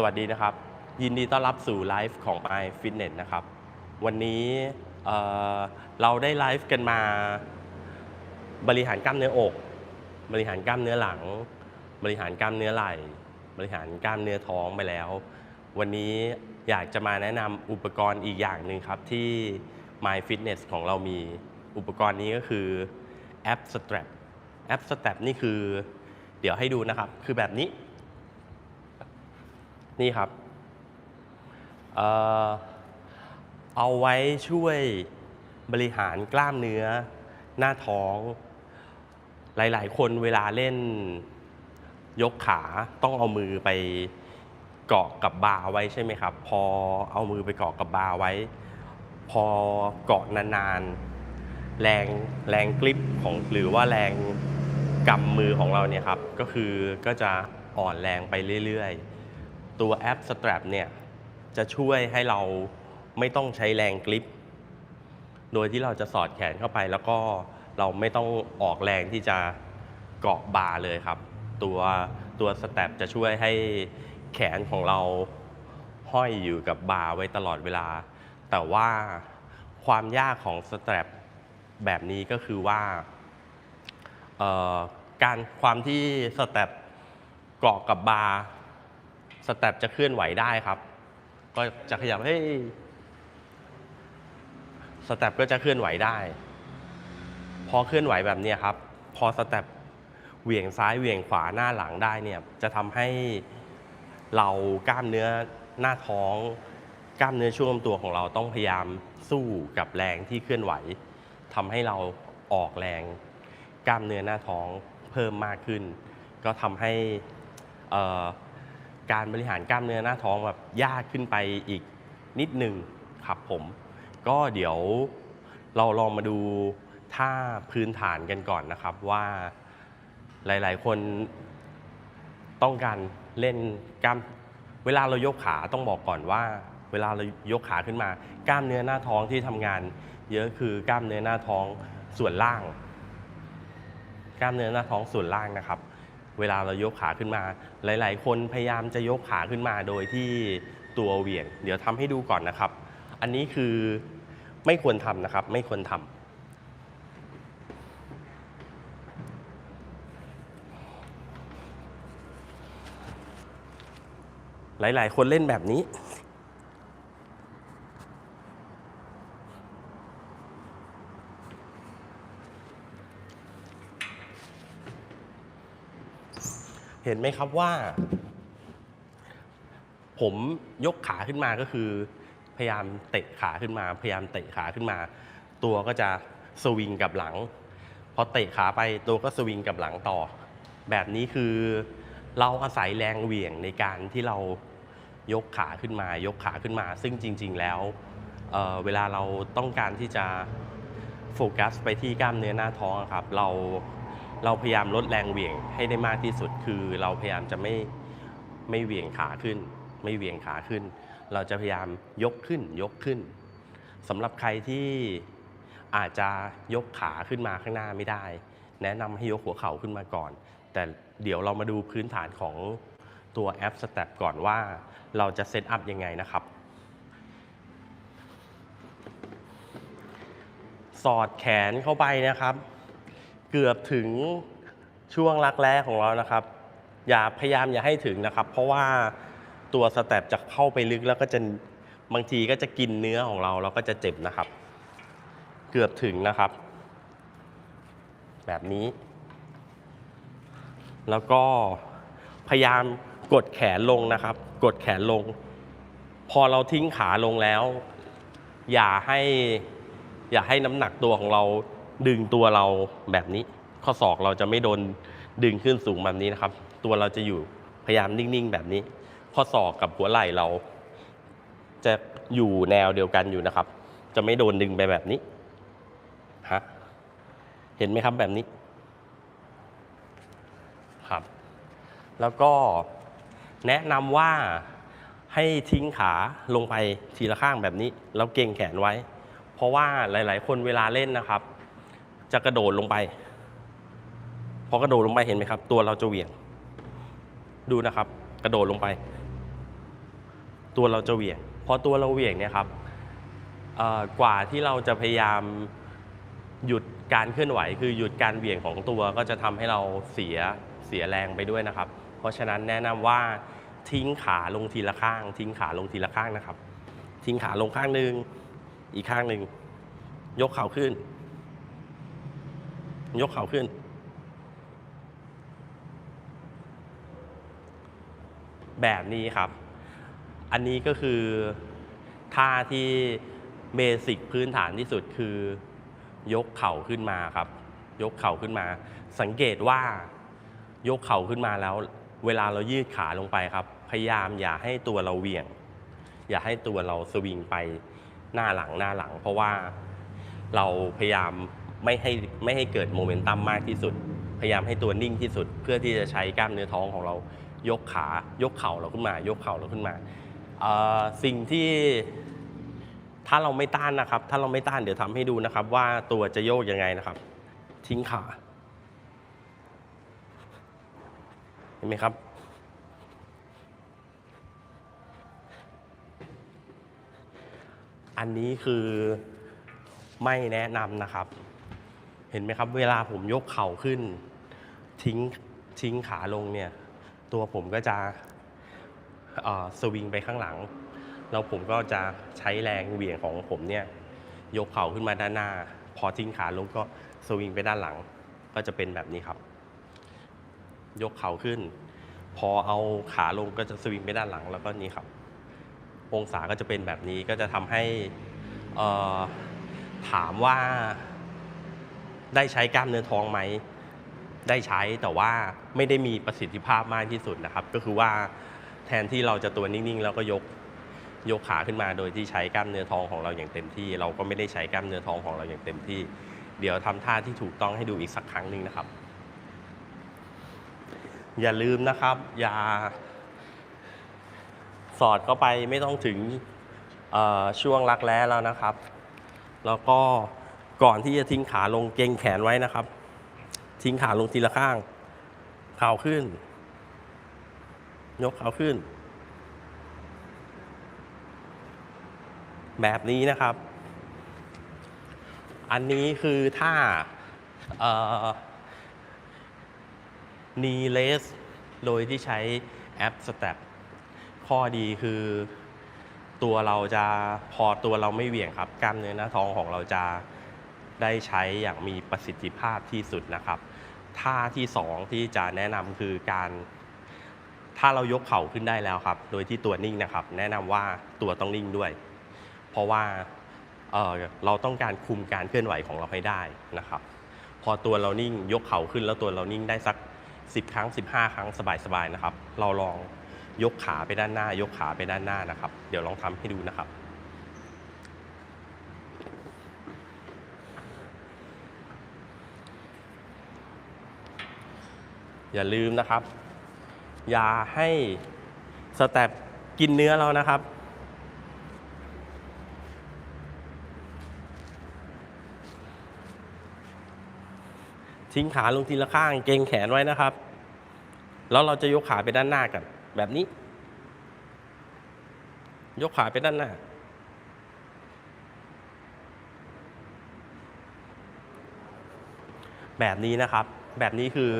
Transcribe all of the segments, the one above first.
สวัสดีนะครับ ยินดีต้อนรับสู่ไลฟ์ของ i Fitness นะครับ วันนี้เเราได้ไลฟ์กันมาบริหารกล้ามเนื้ออก บริหารกล้ามเนื้อหลัง บริหารกล้ามเนื้อไหล่ บริหารกล้ามเนื้อท้องไปแล้ว วันนี้อยากจะมาแนะนำอุปกรณ์อีกอย่างหนึ่งครับที่ My Fitness ของเรามีอุปกรณ์นี้ก็คือแอป Strap แอป Strap นี่คือ เดี๋ยวให้ดูนะครับ คือแบบนี้ นี่ครับเอ่อเอาไว้ช่วยบริหารกล้ามเนื้อ หน้าท้อง หลาย ๆ คนเวลาเล่นยกขาต้องเอามือไปเกาะกับบาร์ไว้ใช่ไหมครับ พอเอามือไปเกาะกับบาร์ไว้ พอเกาะนานๆ แรงแรงกริปของหรือว่าแรงกำมือของเราเนี่ยครับ ก็คือก็จะอ่อนแรงไปเรื่อยๆ ตัวแอป Strap เนี่ยจะช่วยให้เราไม่ต้องใช้แรงกริป โดยที่เราจะสอดแขนเข้าไปแล้วก็เราไม่ต้องออกแรงที่จะเกาะบาร์เลยครับ ตัวตัวสแตปจะช่วยให้แขนของเราห้อยอยู่กับบาร์ไว้ตลอดเวลา แต่ว่าความยากของสแตรปแบบนี้ก็คือว่าการความที่สแตปเกาะกับบาร์ สแตปจะเคลื่อนไหวได้ครับ ก็จะขยับเฮ้ยสแตปก็จะเคลื่อนไหวได้ พอเคลื่อนไหวแบบนี้ครับ พอสแตปเหวี่ยงซ้ายเหวี่ยงขวาหน้าหลังได้เนี่ยจะทำให้เรากล้ามเนื้อหน้าท้อง กล้ามเนื้อช่วงลำตัวของเราต้องพยายามสู้กับแรงที่เคลื่อนไหวทำให้เราออกแรง กล้ามเนื้อหน้าท้องเพิ่มมากขึ้น ก็ทำให้อ่อ การบริหารกล้ามเนื้อหน้าท้องแบบยากขึ้นไปอีกนิดหนึ่งครับผม ก็เดี๋ยวเราลองมาดูท่าพื้นฐานกันก่อนนะครับว่าหลาย ๆ คนต้องการเล่นกล้ามเวลาเรายกขาต้องบอกก่อนว่า เวลาเรายกขาขึ้นมา กล้ามเนื้อหน้าท้องที่ทำงาน เยอะคือกล้ามเนื้อหน้าท้องส่วนล่าง กล้ามเนื้อหน้าท้องส่วนล่างนะครับ เวลาเรายกขาขึ้นมา หลาย ๆ คนพยายามจะยกขาขึ้นมาโดยที่ตัวเหวี่ยง เดี๋ยวทำให้ดูก่อนนะครับ อันนี้คือไม่ควรทำนะครับ ไม่ควรทำหลาย ๆ คนเล่นแบบนี้ เห็นไหมครับว่า ผมยกขาขึ้นมาก็คือ พยายามเตะขาขึ้นมา พยายามเตะขาขึ้นมา ตัวก็จะสวิงกับหลัง พอเตะขาไปตัวก็สวิงกับหลังต่อ แบบนี้คือเราอาศัยแรงเหวี่ยงในการที่เรายกขาขึ้นมา ยกขาขึ้นมา ซึ่งจริง ๆ แล้วเเวลาเราต้องการที่จะโฟกัสไปที่กล้ามเนื้อหน้าท้องครับ เรา เราพยายามลดแรงเหวี่ยงให้ได้มากที่สุด คือเราพยายามจะไม่ไม่เหวี่ยงขาขึ้น ไม่เหวี่ยงขาขึ้น เราจะพยายามยกขึ้นยกขึ้นสำหรับใครที่อาจจะยกขาขึ้นมาข้างหน้าไม่ได้ แนะนำให้ยกหัวเข่าขึ้นมาก่อน แต่เดี๋ยวเรามาดูพื้นฐานของตัวแอป Step ก่อนว่าเราจะเซตอัพยังไงนะครับ สอดแขนเข้าไปนะครับ เกือบถึงช่วงรักแร้ของเรานะครับ อย่าพยายามอย่าให้ถึงนะครับ เพราะว่าตัวสแตปจะเข้าไปลึกแล้วก็จะบางทีก็จะกินเนื้อของเราเราก็จะเจ็บนะครับ เกือบถึงนะครับ แบบนี้ แล้วก็พยายามกดแขนลงนะครับ กดแขนลง พอเราทิ้งขาลงแล้ว อย่าให้ อย่าให้น้ำหนักตัวของเรา ดึงตัวเราแบบนี้ ข้อศอกเราจะไม่โดนดึงขึ้นสูงแบบนี้นะครับ ตัวเราจะอยู่พยายามนิ่งๆ แบบนี้ ข้อศอกกับหัวไหล่เรา จะอยู่แนวเดียวกันอยู่นะครับ จะไม่โดนดึงไปแบบนี้ฮะเห็นไหมครับแบบนี้ครับ แล้วก็แนะนำว่าให้ทิ้งขาลงไปทีละข้างแบบนี้ แล้วเก่งแขนไว้ เพราะว่าหลาย ๆ คนเวลาเล่นนะครับ จะกระโดดลงไป พอกระโดดลงไปเห็นไหมครับ ตัวเราจะเหวี่ยง ดูนะครับ กระโดดลงไป ตัวเราจะเหวี่ยง พอตัวเราเหวี่ยงเนี่ยครับกว่าที่เราจะพยายามหยุดการเคลื่อนไหว คือหยุดการเหวี่ยงของตัวก็จะทำให้เราเสียเสียแรงไปด้วยนะครับ เพราะฉะนั้นแนะนำว่าทิ้งขาลงทีละข้าง ทิ้งขาลงทีละข้างนะครับ ทิ้งขาลงข้างหนึ่งอีกข้างหนึ่งยกเข่าขึ้น ยกเข่าขึ้น แบบนี้ครับ อันนี้ก็คือท่าที่เบสิกพื้นฐานที่สุดคือยกเข่าขึ้นมาครับ ยกเข่าขึ้นมา สังเกตว่ายกเข่าขึ้นมาแล้ว เวลาเรายืดขาลงไปครับ พยายามอย่าให้ตัวเราเหวี่ยง อย่าให้ตัวเราสวิงไปหน้าหลังหน้าหลัง เพราะว่าเราพยายาม ไม่ให้ไม่ให้เกิดโมเมนตัมมากที่สุด พยายามให้ตัวนิ่งที่สุด เพื่อที่จะใช้กล้ามเนื้อท้องของเรายกขายกเข่าเราขึ้นมา ยกเข่าเราขึ้นมาสิ่งที่ถ้าเราไม่ต้านนะครับ ถ้าเราไม่ต้านเดี๋ยวทำให้ดูนะครับ ว่าตัวจะโยกยังไงนะครับ ทิ้งขาเห็นไหมครับ อันนี้คือไม่แนะนำนะครับ เห็นไหมครับ เวลาผมยกเข่าขึ้น ทิ้งทิ้งขาลงเนี่ย ตัวผมก็จะสวิงไปข้างหลัง แล้วผมก็จะใช้แรงเหวี่ยงของผมเนี่ย ยกเข่าขึ้นมาด้านหน้า พอทิ้งขาลงก็สวิงไปด้านหลัง ก็จะเป็นแบบนี้ครับ ยกเข่าขึ้น พอเอาขาลงก็จะสวิงไปด้านหลังแล้วก็นี้ครับ องศาก็จะเป็นแบบนี้ก็จะทำให้ถามว่า ได้ใช้กล้ามเนื้อท้องไหม ได้ใช้แต่ว่าไม่ได้มีประสิทธิภาพมากที่สุดนะครับ ก็คือว่าแทนที่เราจะตัวนิ่งๆ แล้วก็ยกยกขาขึ้นมาโดยที่ใช้กล้ามเนื้อท้องของเราอย่างเต็มที่ เราก็ไม่ได้ใช้กล้ามเนื้อท้องของเราอย่างเต็มที่ เดี๋ยวทำท่าที่ถูกต้องให้ดูอีกสักครั้งหนึ่งนะครับ อย่าลืมนะครับ อย่า สอดเข้าไปไม่ต้องถึงช่วงรักแร้แล้วนะครับ แล้วก็ ก่อนที่จะทิ้งขาลงเกรงแขนไว้นะครับ ทิ้งขาลงทีละข้าง เข่าขึ้น ยกเข่าขึ้น แบบนี้นะครับ อันนี้คือท่า knee raise โดยที่ใช้แอป Step ข้อดีคือตัวเราจะพอตัวเราไม่เหวี่ยงครับ กล้ามเนื้อหน้าท้องของเราจะ ได้ใช้อย่างมีประสิทธิภาพที่สุดนะครับท่าที่สองที่จะแนะนำคือการถ้าเรายกเข่าขึ้นได้แล้วครับ โดยที่ตัวนิ่งนะครับ แนะนำว่าตัวต้องนิ่งด้วย เพราะว่าเเราต้องการคุมการเคลื่อนไหวของเราให้ได้นะครับ พอตัวเรานิ่งยกเข่าขึ้นแล้วตัวเรานิ่งได้สัก 10 ครั้ง 15 ครั้งสบายๆนะครับ เราลองยกขาไปด้านหน้า ยกขาไปด้านหน้านะครับ เดี๋ยวลองทำให้ดูนะครับ อย่าลืมนะครับ อย่าให้สแต็ปกินเนื้อเรานะครับ ทิ้งขาลงทีละข้างเกรงแขนไว้นะครับ แล้วเราจะยกขาไปด้านหน้ากัน แบบนี้ ยกขาไปด้านหน้า แบบนี้นะครับ แบบนี้คือ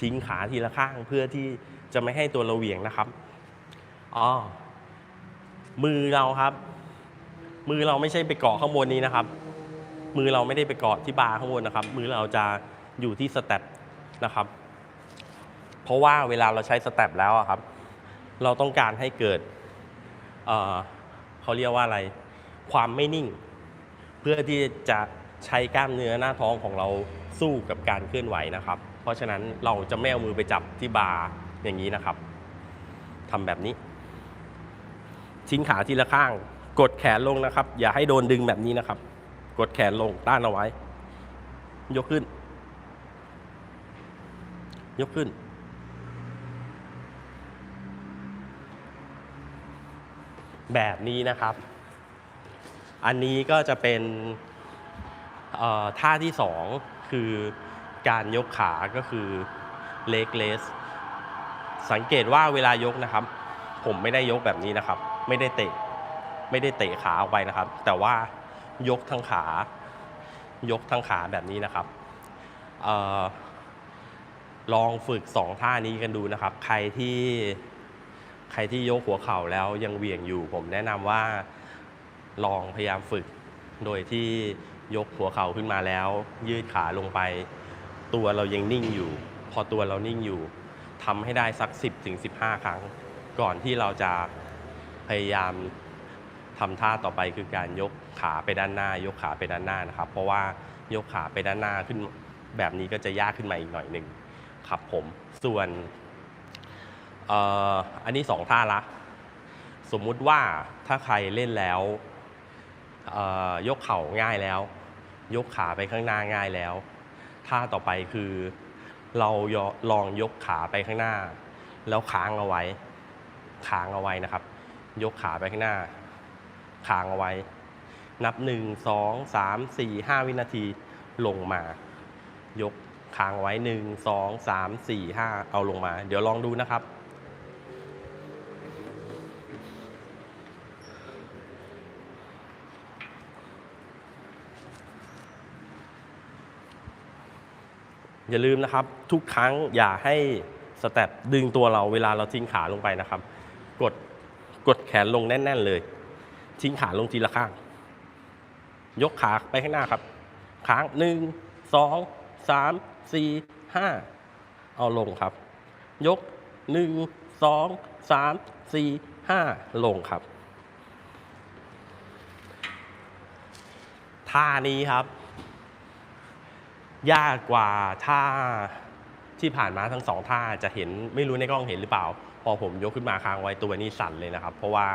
ทิ้งขาทีละข้างเพื่อที่จะไม่ให้ตัวเราเหวี่ยงนะครับอ๋อมือเราครับ มือเราไม่ใช่ไปเกาะข้างบนนี้นะครับ มือเราไม่ได้ไปเกาะที่บาร์ข้างบนนะครับ มือเราจะอยู่ที่สเต็ปนะครับ เพราะว่าเวลาเราใช้สเต็ปแล้วครับ เราต้องการให้เกิดเเขาเรียกว่าอะไร ความไม่นิ่ง เพื่อที่จะใช้กล้ามเนื้อหน้าท้องของเราสู้กับการเคลื่อนไหวนะครับ เพราะฉะนั้นเราจะไม่เอามือไปจับที่บาร์อย่างนี้นะครับทำแบบนี้ทิ้งขาทีละข้าง กดแขนลงนะครับ อย่าให้โดนดึงแบบนี้นะครับ กดแขนลงต้านเอาไว้ ยกขึ้น ยกขึ้น แบบนี้นะครับ อันนี้ก็จะเป็นท่าที่สองคือ การยกขาก็คือเล็กเลสสังเกตว่าเวลายกนะครับ ผมไม่ได้ยกแบบนี้นะครับ ไม่ได้เตะ ไม่ได้เตะขาออกไปนะครับ แต่ว่ายกทั้งขา ยกทั้งขาแบบนี้นะครับออลองฝึกสองท่านี้กันดูนะครับ ใครที่ใครที่ยกหัวเข่าแล้วยังเหวี่ยงอยู่ ผมแนะนำว่าลองพยายามฝึก โดยที่ยกหัวเข่าขึ้นมาแล้ว ยืดขาลงไป ตัวเรายังนิ่งอยู่ พอตัวเรานิ่งอยู่ทำให้ได้สัก 10ถึง15 ครั้ง ก่อนที่เราจะพยายามทำท่าต่อไปคือการยกขาไปด้านหน้า ยกขาไปด้านหน้านะครับ เพราะว่ายกขาไปด้านหน้าขึ้นแบบนี้ก็จะยากขึ้นมาอีกหน่อยหนึ่งครับผมส่วนอันนี้สองท่าละ สมมุติว่าถ้าใครเล่นแล้วยกเข่าง่ายแล้ว ยกขาไปข้างหน้าง่ายแล้ว ท่าต่อไปคือ เราลองยกขาไปข้างหน้า แล้วค้างเอาไว้ ค้างเอาไว้นะครับ ยกขาไปข้างหน้า ค้างเอาไว้ นับ1 2 3 4 5วินาทีลงมา ยกค้างไว้1 2 3 4 5เอาลงมา เดี๋ยวลองดูนะครับ อย่าลืมนะครับ ทุกครั้งอย่าให้สเต็ปดึงตัวเราเวลาเราทิ้งขาลงไปนะครับ กดกดแขนลงแน่น ๆ เลย ทิ้งขาลงทีละข้าง ยกขาไปข้างหน้าครับ ค้างหนึ่งสองสามสี่ห้าเอาลงครับ ยกหนึ่งสองสามสี่ห้าลงครับท่านี้ครับ ยากกว่าท่าที่ผ่านมาทั้งสองท่าจะเห็นไม่รู้ในกล้องเห็นหรือเปล่า พอผมยกขึ้นมาค้างไว้ตัวนี้สั่นเลยนะครับ เพราะว่า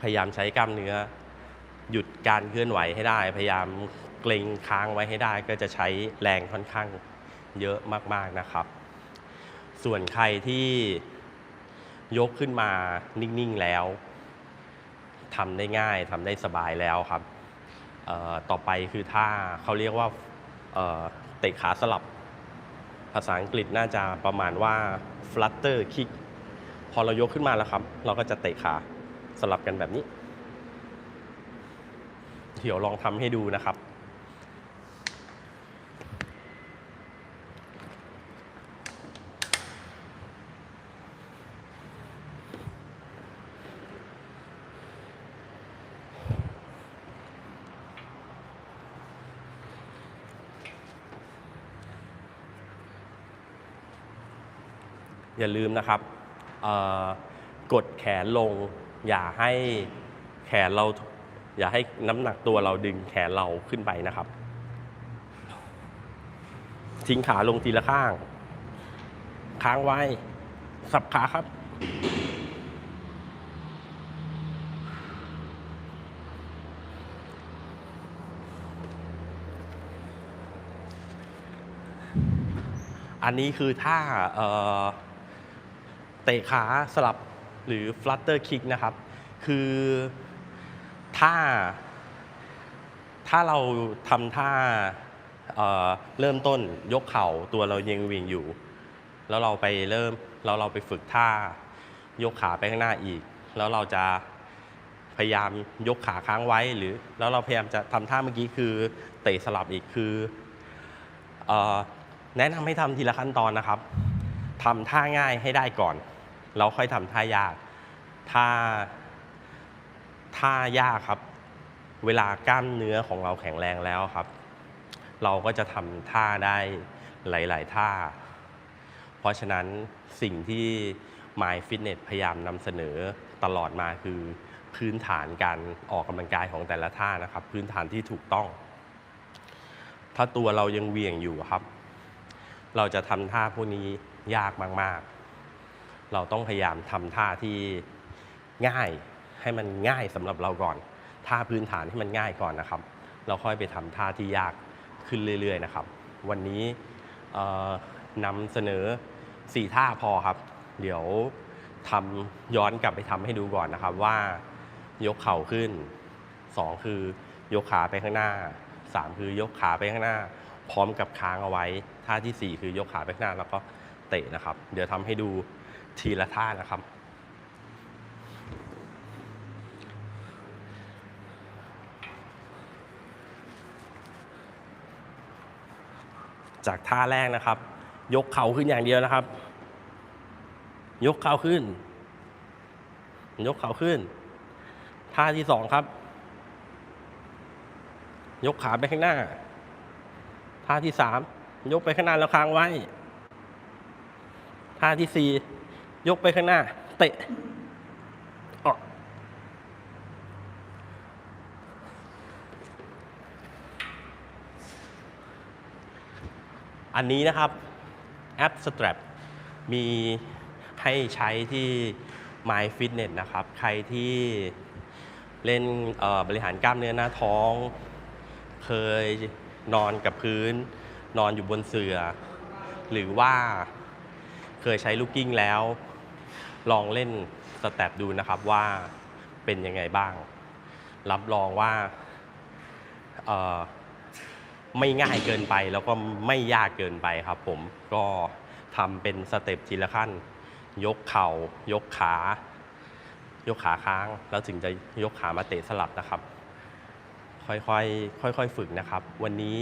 พยายามใช้กล้ามเนื้อ หยุดการเคลื่อนไหวให้ได้ พยายามเกรงค้างไว้ให้ได้ ก็จะใช้แรงค่อนข้างเยอะมากๆนะครับ ส่วนใครที่ยกขึ้นมานิ่งๆแล้วทำได้ง่ายทำได้สบายแล้วครับต่อไปคือท่าเขาเรียกว่า เตะขาสลับ ภาษาอังกฤษน่าจะประมาณว่า flutter kick พอเรายกขึ้นมาแล้วครับ เราก็จะเตะขาสลับกันแบบนี้ เดี๋ยวลองทำให้ดูนะครับ อย่าลืมนะครับกดแขนลง อย่าให้แขนเราอย่าให้น้ำหนักตัวเราดึงแขนเราขึ้นไปนะครับ ทิ้งขาลงทีละข้าง ค้างไว้ สับขาครับ อันนี้คือท่า เตะขาสลับหรือ flutter kick นะครับ คือถ้า ถ้าเราทำท่าเเริ่มต้นยกเข่าตัวเรายังวิ่งอยู่ แล้วเราไปเริ่มแล้วเราไปฝึกท่ายกขาไปข้างหน้าอีก แล้วเราจะพยายามยกขาค้างไว้หรือ แล้วเราพยายามจะทำท่าเมื่อกี้คือเตะสลับอีกคือออแนะนำให้ทำทีละขั้นตอนนะครับทำท่าง่ายให้ได้ก่อน แล้วค่อยทำท่ายากท่าท่ายากครับ เวลากล้ามเนื้อของเราแข็งแรงแล้วครับ เราก็จะทำท่าได้หลาย ๆ ท่า เพราะฉะนั้นสิ่งที่ My Fitness พยายามนำเสนอตลอดมาคือพื้นฐานการออกกำลังกายของแต่ละท่านะครับ พื้นฐานที่ถูกต้อง ถ้าตัวเรายังเวียงอยู่ครับ เราจะทำท่าพวกนี้ยากมาก ๆ เราต้องพยายามทำท่าที่ง่ายให้มันง่ายสำหรับเราก่อน ท่าพื้นฐานที่มันง่ายก่อนนะครับ เราค่อยไปทำท่าที่ยากขึ้นเรื่อย ๆ นะครับ วันนี้เอ่อนำเสนอ 4 ท่าพอครับ เดี๋ยวทำย้อนกลับไปทำให้ดูก่อนนะครับว่ายกเข่าขึ้น 2 คือยกขาไปข้างหน้า 3 คือยกขาไปข้างหน้า พร้อมกับค้างเอาไว้ ท่าทีสี่4 คือยกขาไปข้างหน้าแล้วก็เตะนะครับ เดี๋ยวทำให้ดู ทีละท่านะครับ จากท่าแรกนะครับ ยกเข่าขึ้นอย่างเดียวนะครับ ยกเข่าขึ้น ยกเข่าขึ้น ท่าที่สองครับ ยกขาไปข้างหน้า ท่าที่สามยกไปข้างหน้าแล้วค้างไว้ ท่าที่สี่ ยกไปข้างหน้า เตะออกอันนี้นะครับแอป Strap มีให้ใช้ที่ My Fitness นะครับ ใครที่เล่นบริหารกล้ามเนื้อหน้าท้อง เคยนอนกับพื้น นอนอยู่บนเสือ่อ หรือว่าเคยใช้ลูกกิ้งแล้ว ลองเล่นสแตปดูนะครับว่าเป็นยังไงบ้าง รับรองว่าไม่ง่ายเกินไปแล้วก็ไม่ยากเกินไปครับ ผมก็ทำเป็นสเต็ปทีละขั้น ยกเข่ายกขา ยกขาค้าง แล้วถึงจะยกขามาเตะสลับนะครับ ค่อยๆค่อยๆฝึกนะครับ วันนี้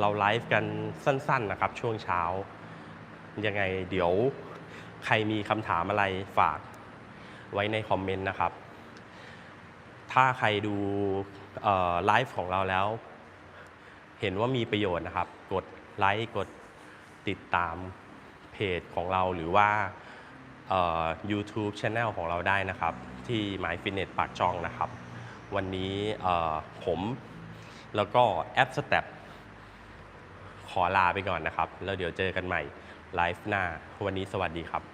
เราไลฟ์กันสั้น ๆนะครับ ช่วงเช้า ยังไงเดี๋ยว ใครมีคำถามอะไรฝากไว้ในคอมเมนต์นะครับ ถ้าใครดูไลฟ์ของเราแล้ว เห็นว่ามีประโยชน์นะครับ กดไลค์กดติดตามเพจของเราหรือว่า YouTube Channel ของเราได้นะครับ ที่ My Fitness ปากช่องนะครับ วันนี้ผมแล้วก็แอป Step ขอลาไปก่อนนะครับ แล้วเดี๋ยวเจอกันใหม่ไลฟ์หน้า วันนี้สวัสดีครับ